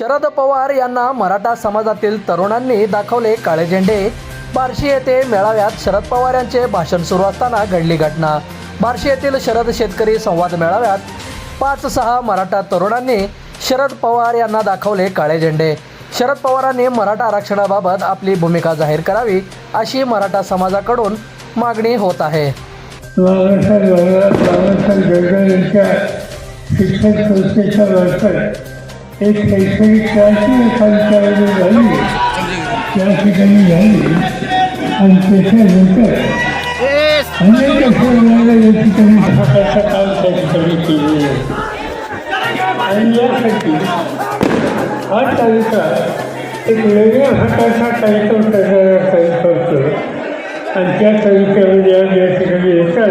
शरद पवार यांना मराठा समाजातील तरुणांनी दाखवले काळे झेंडे. बार्शी येथे मेळाव्यात शरद पवार यांचे भाषण सुरू असताना घडली घटना. बार्शी येथील शरद शेतकरी संवाद मेळाव्यात पाच सहा मराठा तरुणांनी शरद पवार यांना दाखवले काळे झेंडे. शरद पवारांनी मराठा आरक्षणाबाबत आपली भूमिका जाहीर करावी अशी मराठा समाजाकडून मागणी होत आहे. बाबासाहेब बाबासाहेब यांच्या शिक्षण संस्थेच्या मार्फत एक शैक्षणिक क्रांती एखादी झाली. त्या ठिकाणी झाली. आणि त्याच्यानंतर अनेक अशा वेळेला या ठिकाणी स्वतःचं काम त्या ठिकाणी केलेलं आहे आणि यासाठी हा तालुका एक वेगळ्या हाताचा कार्यक्रम करणारा तालुका होतो आणि त्या तालुक्यामध्ये आज या ठिकाणी येतात